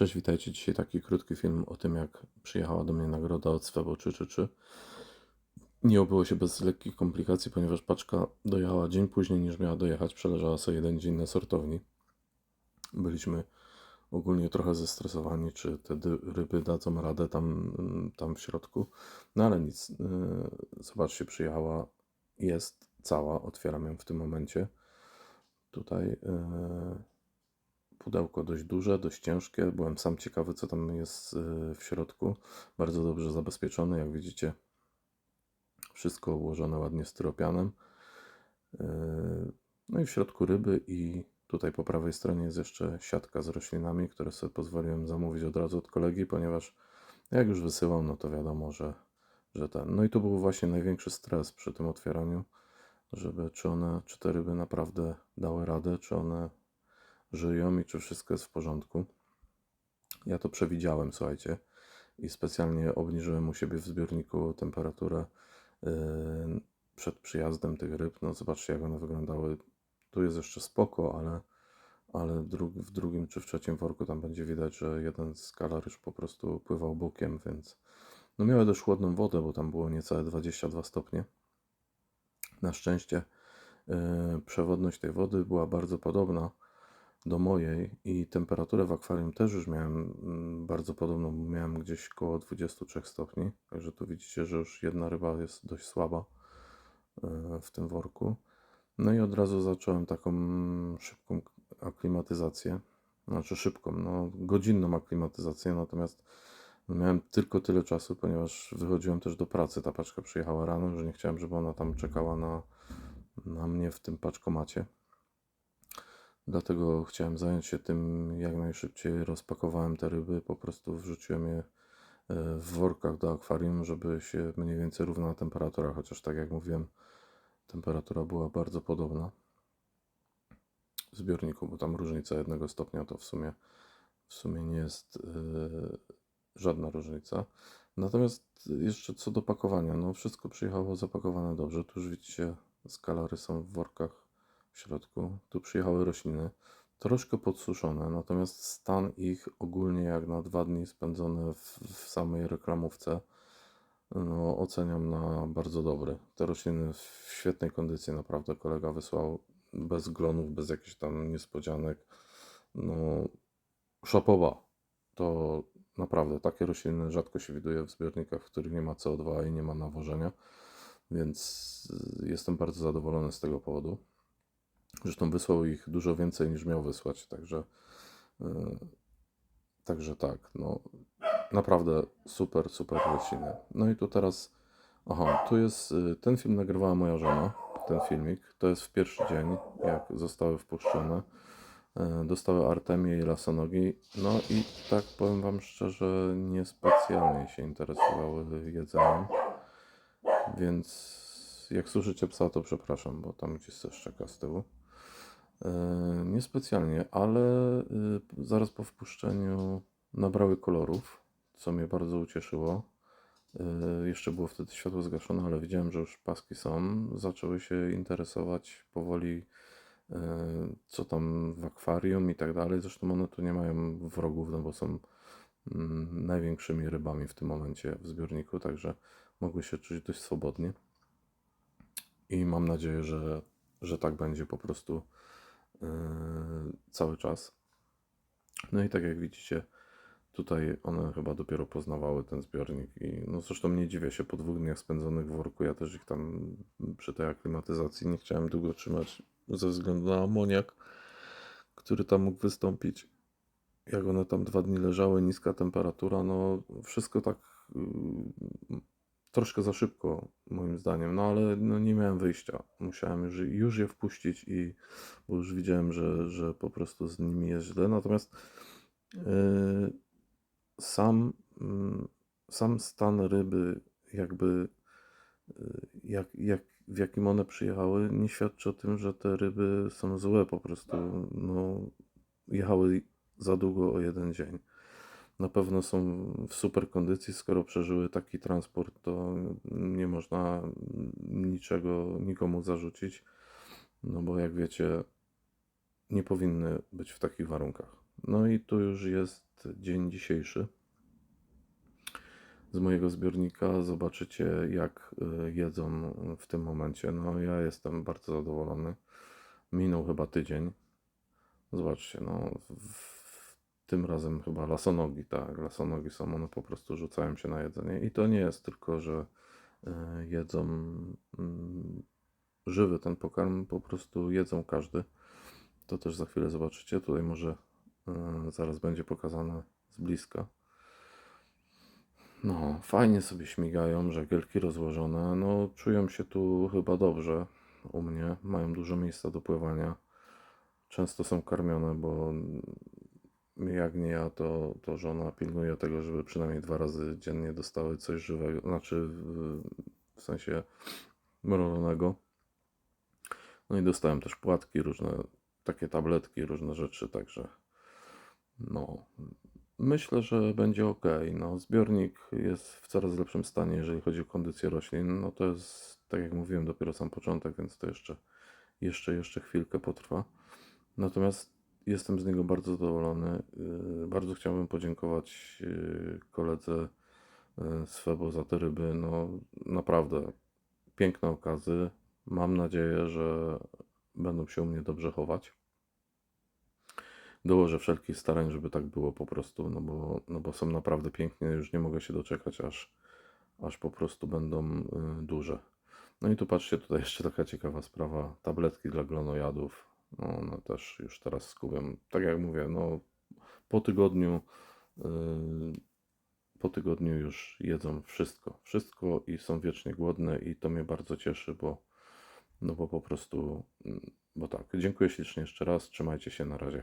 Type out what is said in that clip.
Cześć, witajcie. Dzisiaj taki krótki film o tym, jak przyjechała do mnie nagroda od Swebo 333. Nie obyło się bez lekkich komplikacji, ponieważ paczka dojechała dzień później niż miała dojechać. Przeleżała sobie jeden dzień na sortowni. Byliśmy ogólnie trochę zestresowani, czy te ryby dadzą radę tam, tam w środku. No ale nic. Yy, Zobaczcie, przyjechała, jest cała. Otwieram ją w tym momencie. Tutaj yy, pudełko dość duże, dość ciężkie. Byłem sam ciekawy, co tam jest yy, w środku. Bardzo dobrze zabezpieczone, jak widzicie. Wszystko ułożone ładnie styropianem. Yy, No i w środku ryby i tutaj po prawej stronie jest jeszcze siatka z roślinami, które sobie pozwoliłem zamówić od razu od kolegi, ponieważ jak już wysyłam, no to wiadomo, że, że ten. No i to był właśnie największy stres przy tym otwieraniu, żeby czy one, czy te ryby naprawdę dały radę, czy one żyją i czy wszystko jest w porządku. Ja to przewidziałem, słuchajcie, i specjalnie obniżyłem u siebie w zbiorniku temperaturę yy, przed przyjazdem tych ryb. No zobaczcie, jak one wyglądały. Tu jest jeszcze spoko, ale, ale w drugim czy w trzecim worku tam będzie widać, że jeden z kalaryż po prostu pływał bokiem, więc no miały dość chłodną wodę, bo tam było niecałe 22 stopnie. Na szczęście yy, przewodność tej wody była bardzo podobna do mojej i temperaturę w akwarium też już miałem mm, bardzo podobną, bo miałem gdzieś koło 23 stopni, także tu widzicie, że już jedna ryba jest dość słaba e, w tym worku. No i od razu zacząłem taką mm, szybką aklimatyzację, znaczy szybką, no godzinną aklimatyzację, natomiast miałem tylko tyle czasu, ponieważ wychodziłem też do pracy, ta paczka przyjechała rano, że nie chciałem, żeby ona tam czekała na, na mnie w tym paczkomacie. Dlatego chciałem zająć się tym jak najszybciej. Rozpakowałem te ryby, po prostu wrzuciłem je e, w workach do akwarium, żeby się mniej więcej równała temperatura, chociaż tak jak mówiłem, temperatura była bardzo podobna w zbiorniku, bo tam różnica jednego stopnia to w sumie, w sumie nie jest e, żadna różnica. Natomiast jeszcze co do pakowania, no wszystko przyjechało zapakowane dobrze. Tu już widzicie, skalary są w workach środku. Tu przyjechały rośliny, troszkę podsuszone, natomiast stan ich ogólnie jak na dwa dni spędzone w, w samej reklamówce no, oceniam na bardzo dobry. Te rośliny w świetnej kondycji, naprawdę kolega wysłał bez glonów, bez jakichś tam niespodzianek. No, szapoba. To naprawdę takie rośliny rzadko się widuje w zbiornikach, w których nie ma CO2 i nie ma nawożenia, więc jestem bardzo zadowolony z tego powodu. Zresztą wysłał ich dużo więcej niż miał wysłać, także, yy, także tak, no naprawdę super, super rośliny. No i tu teraz, aha, tu jest, yy, ten film nagrywała moja żona, ten filmik, to jest w pierwszy dzień, jak zostały wpuszczone. Yy, Dostały Artemię i lasonogi, no i tak powiem Wam szczerze, niespecjalnie się interesowały jedzeniem, więc jak słyszycie psa, to przepraszam, bo tam gdzieś coś szczeka z tyłu. E, Niespecjalnie, ale y, zaraz po wpuszczeniu nabrały kolorów, co mnie bardzo ucieszyło. E, Jeszcze było wtedy światło zgaszone, ale widziałem, że już paski są. Zaczęły się interesować powoli, e, co tam w akwarium i tak dalej. Zresztą one tu nie mają wrogów, no bo są mm, największymi rybami w tym momencie w zbiorniku, także mogły się czuć dość swobodnie. I mam nadzieję, że, że tak będzie po prostu cały czas. No i tak jak widzicie, tutaj one chyba dopiero poznawały ten zbiornik i no zresztą nie dziwię się po dwóch dniach spędzonych w worku, ja też ich tam przy tej aklimatyzacji nie chciałem długo trzymać ze względu na amoniak, który tam mógł wystąpić. Jak one tam dwa dni leżały, niska temperatura, no wszystko tak yy, troszkę za szybko, moim zdaniem, no ale no, nie miałem wyjścia. Musiałem już, już je wpuścić i bo już widziałem, że, że po prostu z nimi jest źle. Natomiast yy, sam, mm, sam stan ryby, jakby yy, jak, jak, w jakim one przyjechały, nie świadczy o tym, że te ryby są złe. Po prostu no, jechały za długo o jeden dzień na pewno są w super kondycji. Skoro przeżyły taki transport, to nie można niczego nikomu zarzucić. No bo jak wiecie, nie powinny być w takich warunkach. No i tu już jest dzień dzisiejszy. Z mojego zbiornika zobaczycie, jak y, jedzą w tym momencie. No, ja jestem bardzo zadowolony. Minął chyba tydzień. Zobaczcie, no, w, tym razem chyba lasonogi, tak, lasonogi są, one po prostu rzucają się na jedzenie. I to nie jest tylko, że y, jedzą mm, żywy ten pokarm, po prostu jedzą każdy. To też za chwilę zobaczycie. Tutaj może y, zaraz będzie pokazane z bliska. No, fajnie sobie śmigają, żagielki rozłożone. No, czują się tu chyba dobrze u mnie. Mają dużo miejsca do pływania. Często są karmione, bo jak nie ja, to, to żona pilnuje tego, żeby przynajmniej dwa razy dziennie dostały coś żywego, znaczy w, w sensie mrożonego. No i dostałem też płatki, różne takie tabletki, różne rzeczy, także no, myślę, że będzie ok. No, zbiornik jest w coraz lepszym stanie, jeżeli chodzi o kondycję roślin. No to jest, tak jak mówiłem, dopiero sam początek, więc to jeszcze, jeszcze, jeszcze chwilkę potrwa. Natomiast jestem z niego bardzo zadowolony. Yy, Bardzo chciałbym podziękować yy, koledze z Febo za te ryby. No, naprawdę piękne okazy. Mam nadzieję, że będą się u mnie dobrze chować. Dołożę wszelkich starań, żeby tak było po prostu, no bo, no bo są naprawdę pięknie. Już nie mogę się doczekać, aż, aż po prostu będą y, duże. No i tu patrzcie, tutaj jeszcze taka ciekawa sprawa. Tabletki dla glonojadów. No, one też już teraz skupiam. Tak jak mówię, no po tygodniu y, po tygodniu już jedzą wszystko. Wszystko i są wiecznie głodne i to mnie bardzo cieszy, bo no bo po prostu, mm, bo tak. Dziękuję ślicznie jeszcze raz. Trzymajcie się na razie.